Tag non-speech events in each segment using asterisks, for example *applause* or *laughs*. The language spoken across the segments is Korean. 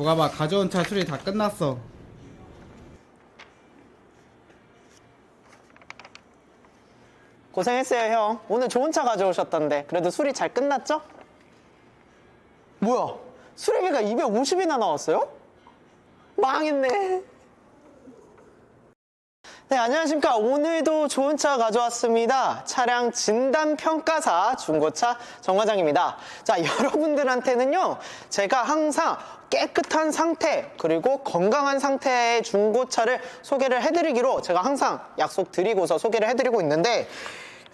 부가봐 가져온 차 수리 다 끝났어 고생했어요, 형. 오늘 좋은 차 가져오셨던데. 그래도 수리 잘 끝났죠? 뭐야? 수리비가 250이나 나왔어요? 망했네. 네, 안녕하십니까. 오늘도 좋은 차 가져왔습니다. 차량 진단 평가사 중고차 정과장입니다. 자, *laughs* 여러분들한테는요, 제가 항상 깨끗한 상태, 그리고 건강한 상태의 중고차를 소개를 해드리기로 제가 항상 약속 드리고서 소개를 해드리고 있는데,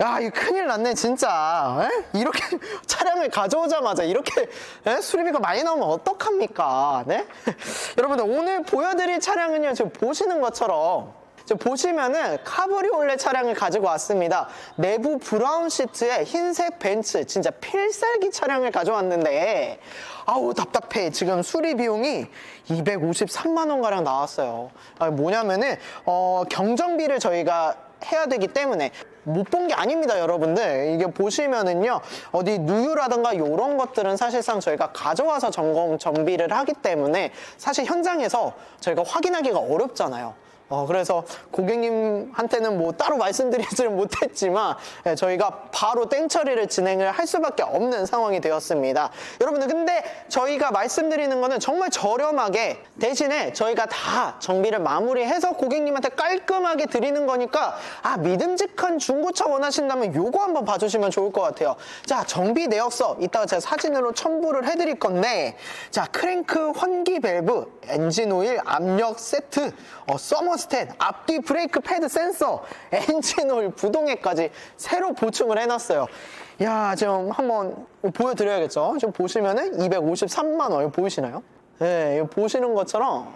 야, 이거 큰일 났네, 진짜. 에? 이렇게 *laughs* 차량을 가져오자마자 이렇게 에? 수리비가 많이 나오면 어떡합니까? 네? *laughs* 여러분들, 오늘 보여드릴 차량은요, 지금 보시는 것처럼 보시면은 카브리올레 차량을 가지고 왔습니다. 내부 브라운 시트에 흰색 벤츠, 진짜 필살기 차량을 가져왔는데, 아우, 답답해. 지금 수리 비용이 253만 원가량 나왔어요. 아, 뭐냐면은, 어, 경정비를 저희가 해야 되기 때문에 못 본 게 아닙니다, 여러분들. 이게 보시면은요, 어디 누유라든가 이런 것들은 사실상 저희가 가져와서 점검 정비를 하기 때문에 사실 현장에서 저희가 확인하기가 어렵잖아요. 어, 그래서 고객님한테는 뭐 따로 말씀드리지는 못했지만 예, 저희가 바로 땡처리를 진행을 할 수밖에 없는 상황이 되었습니다. 여러분들 근데 저희가 말씀드리는 거는 정말 저렴하게 대신에 저희가 다 정비를 마무리해서 고객님한테 깔끔하게 드리는 거니까 아 믿음직한 중고차 원하신다면 요거 한번 봐주시면 좋을 것 같아요. 자 정비 내역서 이따가 제가 사진으로 첨부를 해드릴 건데 자 크랭크 환기 밸브 엔진 오일 압력 세트 어, 서머 스텐 앞뒤 브레이크 패드 센서 엔진 오일 부동액까지 새로 보충을 해놨어요. 야 지금 한번 보여드려야겠죠. 지금 보시면은 253만 원 보이시나요? 네, 보시는 것처럼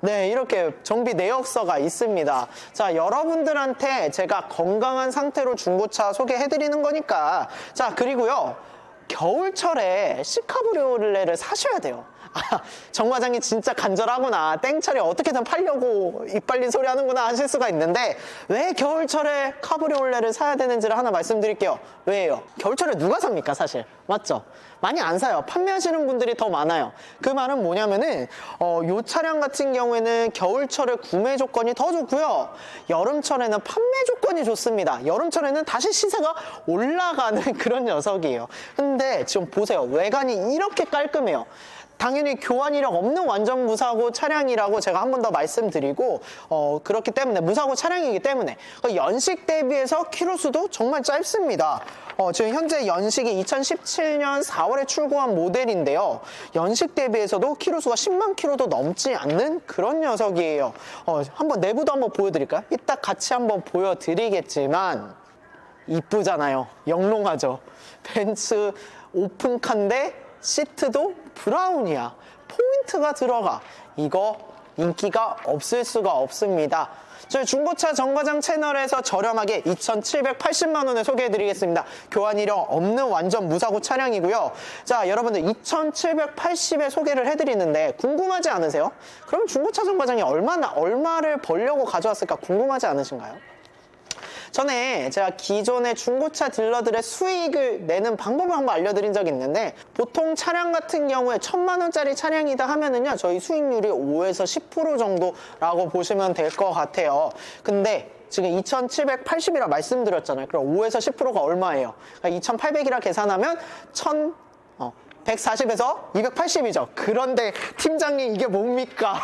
네, 이렇게 정비 내역서가 있습니다. 자, 여러분들한테 제가 건강한 상태로 중고차 소개해드리는 거니까. 자, 그리고요. 겨울철에 시카브리올레를 사셔야 돼요. 아, *laughs* 정 과장이 진짜 간절하구나. 땡처리 어떻게든 팔려고 이빨린 소리 하는구나 하실 수가 있는데 왜 겨울철에 카브리올레를 사야 되는지를 하나 말씀드릴게요. 왜요? 겨울철에 누가 삽니까, 사실? 맞죠? 많이 안 사요. 판매하시는 분들이 더 많아요. 그 말은 뭐냐면은 어, 요 차량 같은 경우에는 겨울철에 구매 조건이 더 좋고요. 여름철에는 판매 조건이 좋습니다. 여름철에는 다시 시세가 올라가는 *laughs* 그런 녀석이에요. 근데 지금 보세요. 외관이 이렇게 깔끔해요. 당연히 교환 이력 없는 완전 무사고 차량이라고 제가 한 번 더 말씀드리고 어, 그렇기 때문에 무사고 차량이기 때문에 그 연식 대비해서 키로수도 정말 짧습니다. 어, 지금 현재 연식이 2017년 4월에 출고한 모델인데요. 연식 대비해서도 키로수가 10만 키로도 넘지 않는 그런 녀석이에요. 어, 한번 내부도 한번 보여드릴까요? 이따 같이 한번 보여드리겠지만 이쁘잖아요. 영롱하죠. 벤츠 오픈카인데 시트도 브라운이야. 포인트가 들어가. 이거 인기가 없을 수가 없습니다. 저희 중고차 정거장 채널에서 저렴하게 2,780만 원에 소개해드리겠습니다. 교환 이력 없는 완전 무사고 차량이고요. 자, 여러분들 2,780에 소개를 해드리는데 궁금하지 않으세요? 그럼 중고차 정거장이 얼마나 얼마를 벌려고 가져왔을까 궁금하지 않으신가요? 전에 제가 기존의 중고차 딜러들의 수익을 내는 방법을 한번 알려드린 적이 있는데 보통 차량 같은 경우에 천만 원짜리 차량이다 하면은요 저희 수익률이 5에서 10% 정도라고 보시면 될 것 같아요. 근데 지금 2,780이라 말씀드렸잖아요. 그럼 5에서 10%가 얼마예요? 그러니까 2,800이라 계산하면 1,000 어, 140에서 280이죠. 그런데 팀장님 이게 뭡니까?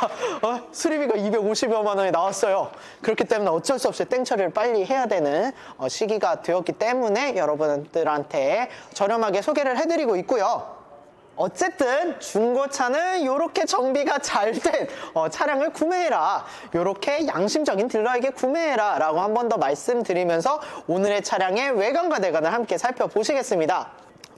어? 수리비가 250여만 원이 나왔어요. 그렇기 때문에 어쩔 수 없이 땡처리를 빨리 해야 되는 어, 시기가 되었기 때문에 여러분들한테 저렴하게 소개를 해드리고 있고요. 어쨌든 중고차는 이렇게 정비가 잘된 차량을 구매해라. 이렇게 양심적인 딜러에게 구매해라. 라고 한 번 더 말씀드리면서 오늘의 차량의 외관과 내관을 함께 살펴보시겠습니다.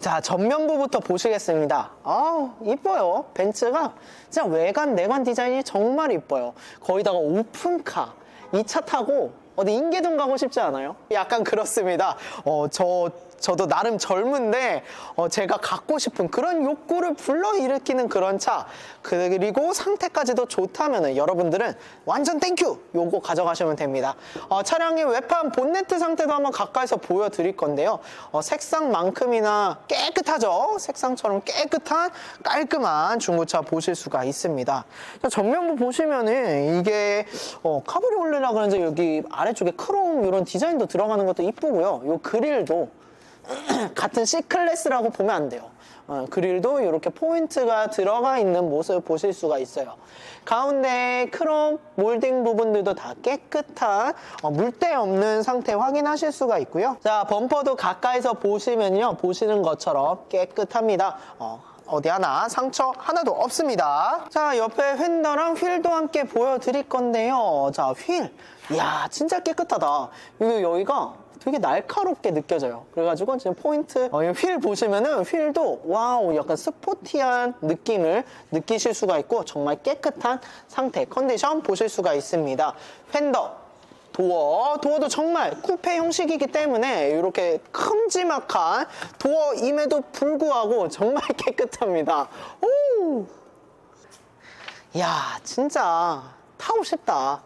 자, 전면부부터 보시겠습니다. 아우, 이뻐요. 벤츠가 진짜 외관, 내관 디자인이 정말 이뻐요. 거기다가 오픈카. 이 차 타고 어디 인계동 가고 싶지 않아요? 약간 그렇습니다. 어, 저 저도 나름 젊은데 어, 제가 갖고 싶은 그런 욕구를 불러일으키는 그런 차 그리고 상태까지도 좋다면 여러분들은 완전 땡큐! 요거 가져가시면 됩니다. 어, 차량의 외판 본네트 상태도 한번 가까이서 보여드릴 건데요. 어, 색상만큼이나 깨끗하죠? 색상처럼 깨끗한 깔끔한 중고차 보실 수가 있습니다. 자, 전면부 보시면은 이게 어, 카브리올레라 그런지 여기 아래쪽에 크롬 이런 디자인도 들어가는 것도 이쁘고요. 요 그릴도 *clears throat* 같은 C클래스라고 보면 안 돼요. 어, 그릴도 이렇게 포인트가 들어가 있는 모습 보실 수가 있어요. 가운데 크롬 몰딩 부분들도 다 깨끗한 어, 물때 없는 상태 확인하실 수가 있고요. 자 범퍼도 가까이서 보시면요 보시는 것처럼 깨끗합니다. 어, 어디 하나 상처 하나도 없습니다. 자, 옆에 휀더랑 휠도 함께 보여드릴 건데요. 자, 휠. 이야, 진짜 깨끗하다. 이거 여기가 되게 날카롭게 느껴져요. 그래가지고 지금 포인트, 어, 이휠 보시면은 휠도 와우, 약간 스포티한 느낌을 느끼실 수가 있고 정말 깨끗한 상태, 컨디션 보실 수가 있습니다. 휀더. 도어, 도어도 정말 쿠페 형식이기 때문에 이렇게 큼지막한 도어임에도 불구하고 정말 *laughs* 깨끗합니다. 오! 야, 진짜 타고 싶다.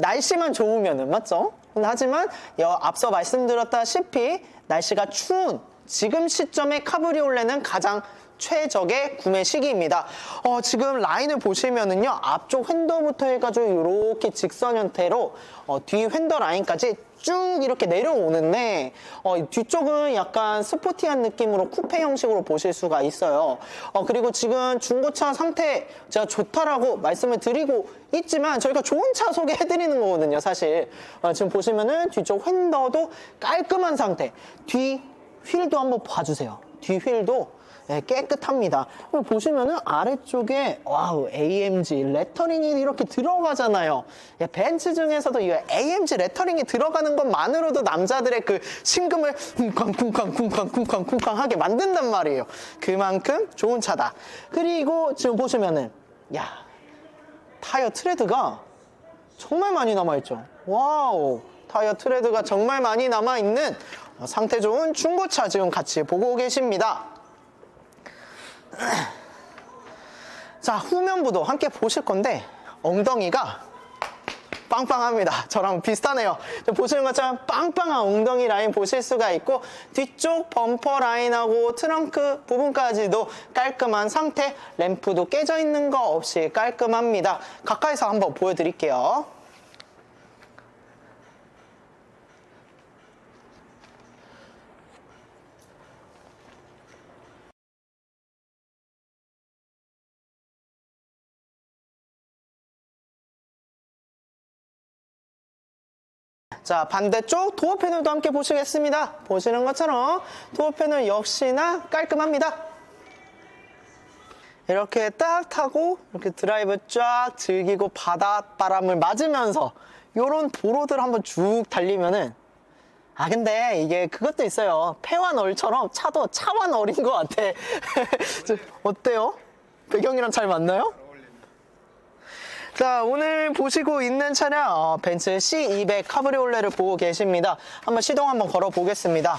날씨만 좋으면은 맞죠? 하지만 여- 앞서 말씀드렸다시피 날씨가 추운 지금 시점에 카브리올레는 가장 최적의 구매 시기입니다. 어, 지금 라인을 보시면은요, 앞쪽 휀더부터 해가지고 이렇게 직선 형태로 어, 뒤 휀더 라인까지 쭉 이렇게 내려오는데 어, 뒤쪽은 약간 스포티한 느낌으로 쿠페 형식으로 보실 수가 있어요. 어, 그리고 지금 중고차 상태 제가 좋다라고 말씀을 드리고 있지만 저희가 좋은 차 소개해드리는 거거든요, 사실. 어, 지금 보시면은 뒤쪽 휀더도 깔끔한 상태. 뒤 휠도 한번 봐주세요. 뒤 휠도 네, 깨끗합니다. 그리고 보시면은 아래쪽에 와우 AMG 레터링이 이렇게 들어가잖아요. 예, 벤츠 중에서도 이 AMG 레터링이 들어가는 것만으로도 남자들의 그 심금을 쿵쾅 쿵쾅 쿵쾅 쿵쾅 쿵쾅 하게 만든단 말이에요. 그만큼 좋은 차다. 그리고 지금 보시면은 야 타이어 트레드가 정말 많이 남아있죠. 와우. 타이어 트레드가 정말 많이 남아있는 어, 상태 좋은 중고차 지금 같이 보고 계십니다. *clears throat* 자, 후면부도 함께 보실 건데, 엉덩이가 빵빵합니다. 저랑 비슷하네요. 저 보시는 것처럼 빵빵한 엉덩이 라인 보실 수가 있고 뒤쪽 범퍼 라인하고 트렁크 부분까지도 깔끔한 상태 램프도 깨져 있는 거 없이 깔끔합니다. 가까이서 한번 보여드릴게요. 자 반대쪽 도어 패널도 함께 보시겠습니다. 보시는 것처럼 도어 패널 역시나 깔끔합니다. 이렇게 딱 타고 이렇게 드라이브 쫙 즐기고 바닷바람을 맞으면서 요런 도로들 한번 쭉 달리면은 아 근데 이게 그것도 있어요 폐와 널처럼 차도 차와 널인 것 같아 *laughs* 저, 어때요? 배경이랑 잘 맞나요? 자, 오늘 보시고 있는 차량 어, 벤츠 C200 카브리올레를 보고 계십니다. 한번 시동 한번 걸어 보겠습니다.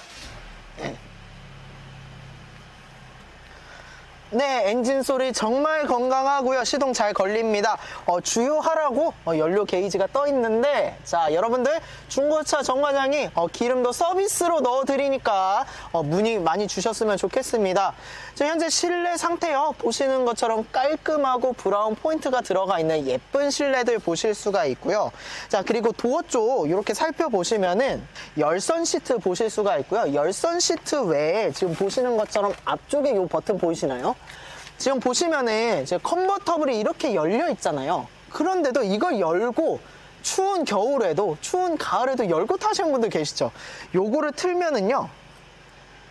네, 엔진 소리 정말 건강하고요. 시동 잘 걸립니다. 어, 주유 하라고 어, 연료 게이지가 떠 있는데, 자, 여러분들 중고차 정과장이 어, 기름도 서비스로 넣어 드리니까 어, 문의 많이 주셨으면 좋겠습니다. 지금 현재 실내 상태요. 보시는 것처럼 깔끔하고 브라운 포인트가 들어가 있는 예쁜 실내들 보실 수가 있고요. 자, 그리고 도어 쪽 이렇게 살펴보시면은 열선 시트 보실 수가 있고요. 열선 시트 외에 지금 보시는 것처럼 앞쪽에 이 버튼 보이시나요? 지금 보시면은 이제 컨버터블이 이렇게 열려 있잖아요. 그런데도 이걸 열고 추운 겨울에도 추운 가을에도 열고 타시는 분들 계시죠? 요거를 틀면은요.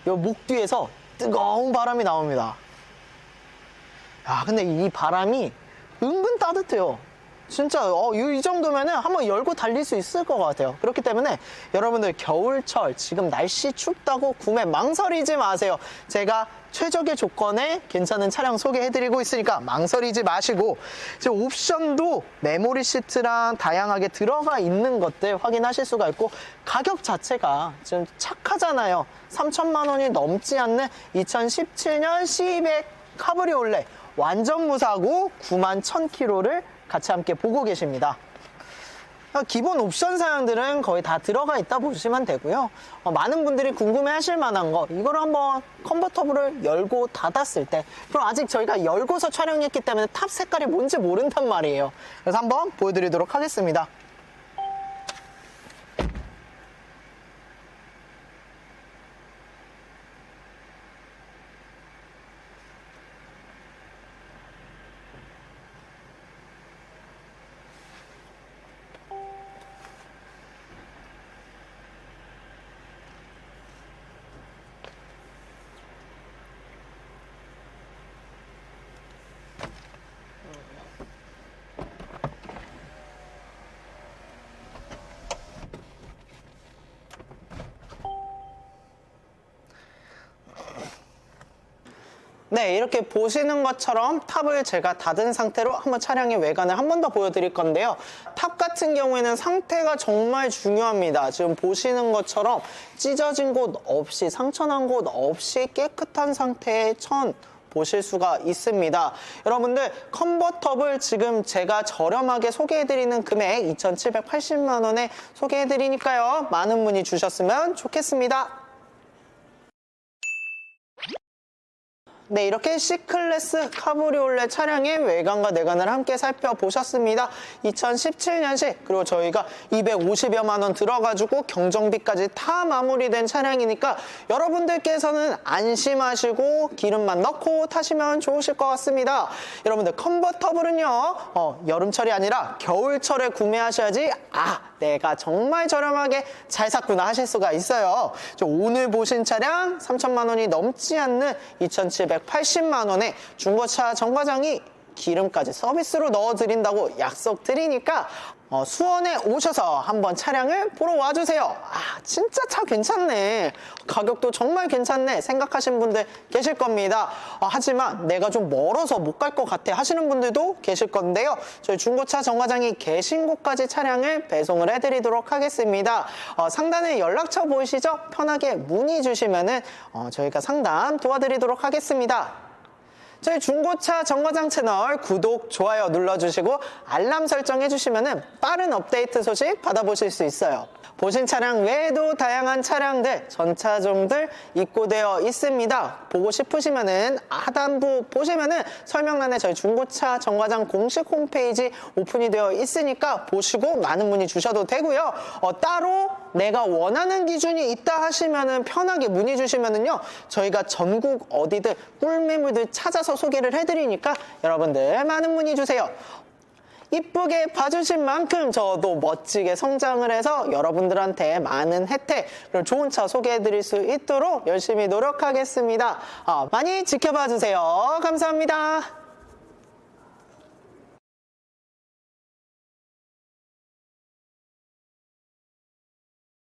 요 목 뒤에서 뜨거운 바람이 나옵니다. 야, 근데 이 바람이 은근 따뜻해요. 진짜 어, 이, 이 정도면은 한번 열고 달릴 수 있을 것 같아요. 그렇기 때문에 여러분들 겨울철 지금 날씨 춥다고 구매 망설이지 마세요. 제가 최적의 조건에 괜찮은 차량 소개해드리고 있으니까 망설이지 마시고 지금 옵션도 메모리 시트랑 다양하게 들어가 있는 것들 확인하실 수가 있고 가격 자체가 지금 착하잖아요. 3천만 원이 넘지 않는 2017년 C200 카브리올레 완전 무사고 9만 1000km를 같이 함께 보고 계십니다. 어, 기본 옵션 사양들은 거의 다 들어가 있다 보시면 되고요. 어, 많은 분들이 궁금해 하실 만한 거, 이걸 한번 컨버터블을 열고 닫았을 때, 그럼 아직 저희가 열고서 촬영했기 때문에 탑 색깔이 뭔지 모른단 말이에요. 그래서 한번 보여드리도록 하겠습니다. 네, 이렇게 보시는 것처럼 탑을 제가 닫은 상태로 한번 차량의 외관을 한 번 더 보여드릴 건데요. 탑 같은 경우에는 상태가 정말 중요합니다. 지금 보시는 것처럼 찢어진 곳 없이 상처난 곳 없이 깨끗한 상태의 천 보실 수가 있습니다. 여러분들 컨버터블 지금 제가 저렴하게 소개해드리는 금액 2,780만 원에 소개해드리니까요. 많은 문의 주셨으면 좋겠습니다. 네, 이렇게 C클래스 카브리올레 차량의 외관과 내관을 함께 살펴보셨습니다. 2017년식, 그리고 저희가 250여만 원 들어가지고 경정비까지 다 마무리된 차량이니까 여러분들께서는 안심하시고 기름만 넣고 타시면 좋으실 것 같습니다. 여러분들 컨버터블은요, 어, 여름철이 아니라 겨울철에 구매하셔야지, 아, 내가 정말 저렴하게 잘 샀구나 하실 수가 있어요. 저 오늘 보신 차량 3천만 원이 넘지 않는 2,780만 원에 중고차 정과장이 기름까지 서비스로 넣어드린다고 약속 드리니까 어, 수원에 오셔서 한번 차량을 보러 와주세요. 아, 진짜 차 괜찮네. 가격도 정말 괜찮네. 생각하신 분들 계실 겁니다. 어, 하지만 내가 좀 멀어서 못 갈 것 같아 하시는 분들도 계실 건데요. 저희 중고차 정과장이 계신 곳까지 차량을 배송을 해드리도록 하겠습니다. 어, 상단에 연락처 보이시죠? 편하게 문의 주시면은 어, 저희가 상담 도와드리도록 하겠습니다. 저희 중고차 정거장 채널 구독, 좋아요 눌러주시고 알람 설정 해주시면 빠른 업데이트 소식 받아보실 수 있어요. 보신 차량 외에도 다양한 차량들, 전차종들 입고되어 있습니다. 보고 싶으시면은 하단부 보시면은 설명란에 저희 중고차 정과장 공식 홈페이지 오픈이 되어 있으니까 보시고 많은 문의 주셔도 되고요. 어, 따로 내가 원하는 기준이 있다 하시면은 편하게 문의 주시면은요. 저희가 전국 어디든 꿀매물들 찾아서 소개를 해드리니까 여러분들 많은 문의 주세요. 이쁘게 봐주신 만큼 저도 멋지게 성장을 해서 여러분들한테 많은 혜택 그리고 좋은 차 소개해드릴 수 있도록 열심히 노력하겠습니다. 아, 많이 지켜봐 주세요. 감사합니다.